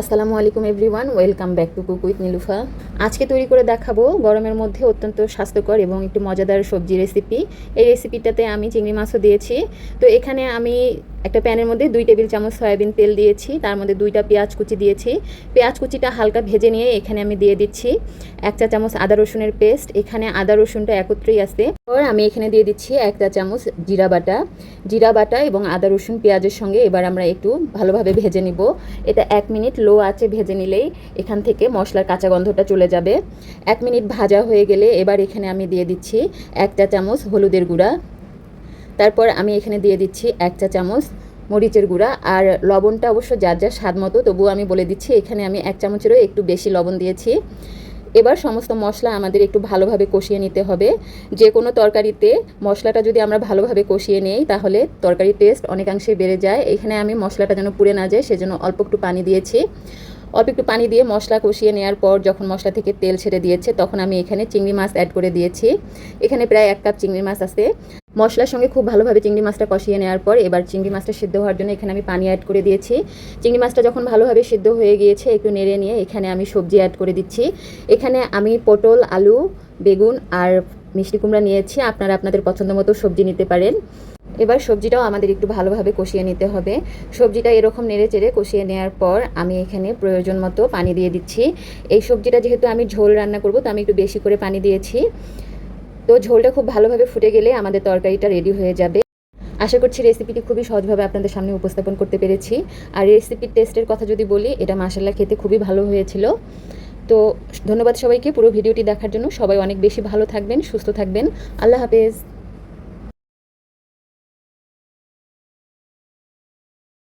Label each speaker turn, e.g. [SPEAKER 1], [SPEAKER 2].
[SPEAKER 1] আসসালামু আলাইকুম everyone, welcome back to cook with Nilufa. আজকে তৈরি করে দেখাবো গরমের মধ্যে অত্যন্ত স্বাস্থ্যকর এবং একটু মজাদার সবজি রেসিপি। এই রেসিপিটাতে আমি চিংড়ি মাছও দিয়েছি। তো এখানে আমি একটা প্যানের মধ্যে দুই টেবিল চামচ সয়াবিন তেল দিয়েছি, তার মধ্যে দুইটা পেঁয়াজ কুচি দিয়েছি। পেঁয়াজ কুচিটা হালকা ভেজে নিয়ে এখানে আমি দিয়ে দিচ্ছি এক চা চামচ আদা রসুনের পেস্ট। এখানে আদা রসুনটা একত্রেই আছে। এবার আমি এখানে দিয়ে দিচ্ছি এক চা চামচ জিরা বাটা। জিরা বাটা এবং আদা রসুন পেঁয়াজের সঙ্গে এবার আমরা একটু ভালোভাবে ভেজে নিব। এটা এক মিনিট লো আঁচে ভেজে নিলেই এখান থেকে মশলার কাঁচা গন্ধটা চলে যাবে। এক মিনিট ভাজা হয়ে গেলে এবার এখানে আমি দিয়ে দিচ্ছি এক চা চামচ হলুদের গুঁড়া। তারপর আমি এখানে দিয়ে দিচ্ছি এক চা চামচ মরিচের গুঁড়া আর লবণটা অবশ্য যার যার স্বাদ মতো, তবুও আমি বলে দিচ্ছি, এখানে আমি এক চামচেরও একটু বেশি লবণ দিয়েছি। এবার সমস্ত মশলা আমাদের একটু ভালোভাবে কষিয়ে নিতে হবে। যে কোনো তরকারিতে মশলাটা যদি আমরা ভালোভাবে কষিয়ে নেই, তাহলে তরকারির টেস্ট অনেকাংশে বেড়ে যায়। এখানে আমি মশলাটা যেন পুড়ে না যায়, সেজন্য অল্প একটু পানি দিয়েছি। অল্প একটু পানি দিয়ে মশলা কষিয়ে নেওয়ার পর যখন মশলা থেকে তেল ছেড়ে দিয়েছে, তখন আমি এখানে চিংড়ি মাছ অ্যাড করে দিয়েছি। এখানে প্রায় এক কাপ চিংড়ি মাছ আছে। মশলার সঙ্গে খুব ভালোভাবে চিংড়ি মাছটা কষিয়ে নেওয়ার পর এবার চিংড়ি মাছটা সিদ্ধ হওয়ার জন্য এখানে আমি পানি অ্যাড করে দিয়েছি। চিংড়ি মাছটা যখন ভালোভাবে সিদ্ধ হয়ে গিয়েছে, একটু নেড়ে নিয়ে এখানে আমি সবজি অ্যাড করে দিচ্ছি। এখানে আমি পটল, আলু, বেগুন আর মিষ্টি কুমড়া নিয়েছি। আপনারা আপনাদের পছন্দ মতো সবজি নিতে পারেন। এবার সবজিটাও আমাদের একটু ভালোভাবে কষিয়ে নিতে হবে। সবজিটা এরকম নেড়ে চেড়ে কষিয়ে নেওয়ার পর আমি এখানে প্রয়োজন মতো পানি দিয়ে দিচ্ছি। এই সবজিটা যেহেতু আমি ঝোল রান্না করব, তো আমি একটু বেশি করে পানি দিয়েছি। তো ঝোলটা খুব ভালোভাবে ফুটে গেলে আমাদের তরকারিটা রেডি হয়ে যাবে। আশা করছি রেসিপিটি খুবই সহজভাবে আপনাদের সামনে উপস্থাপন করতে পেরেছি। আর রেসিপির টেস্টের কথা যদি বলি, এটা মাসাল্লা খেতে খুবই ভালো হয়েছিল। তো ধন্যবাদ সবাইকে পুরো ভিডিওটি দেখার জন্য। সবাই অনেক বেশি ভালো থাকবেন, সুস্থ থাকবেন। আল্লাহ হাফেজ।